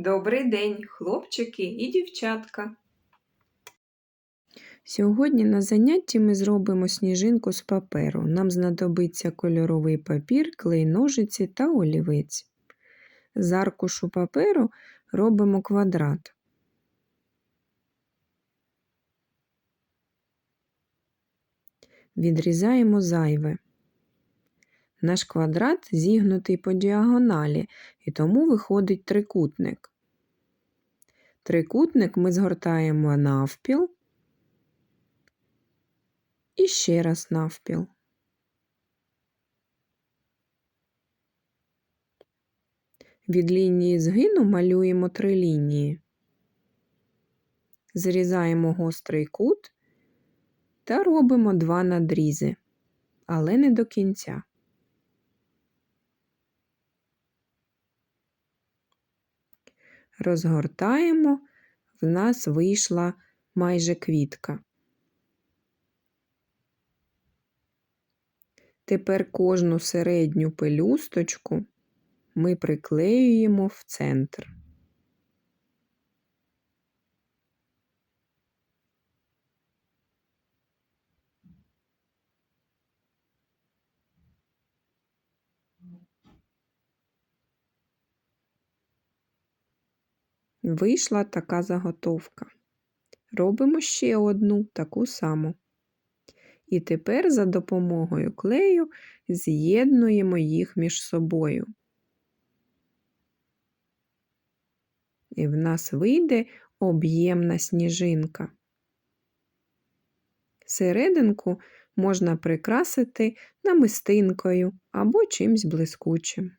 Добрий день, хлопчики і дівчатка. Сьогодні на занятті ми зробимо сніжинку з паперу. Нам знадобиться кольоровий папір, клей ножиці та олівець. З аркушу паперу робимо квадрат. Відрізаємо зайве. Наш квадрат зігнутий по діагоналі, і тому виходить трикутник. Трикутник ми згортаємо навпіл і ще раз навпіл. Від лінії згину малюємо три лінії. Зрізаємо гострий кут та робимо два надрізи, але не до кінця. Розгортаємо, в нас вийшла майже квітка. Тепер кожну середню пелюсточку ми приклеюємо в центр. Вийшла така заготовка. Робимо ще одну таку саму. І тепер за допомогою клею з'єднуємо їх між собою. І в нас вийде об'ємна сніжинка. Серединку можна прикрасити намистинкою або чимсь блискучим.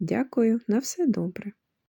Дякую, на все добре.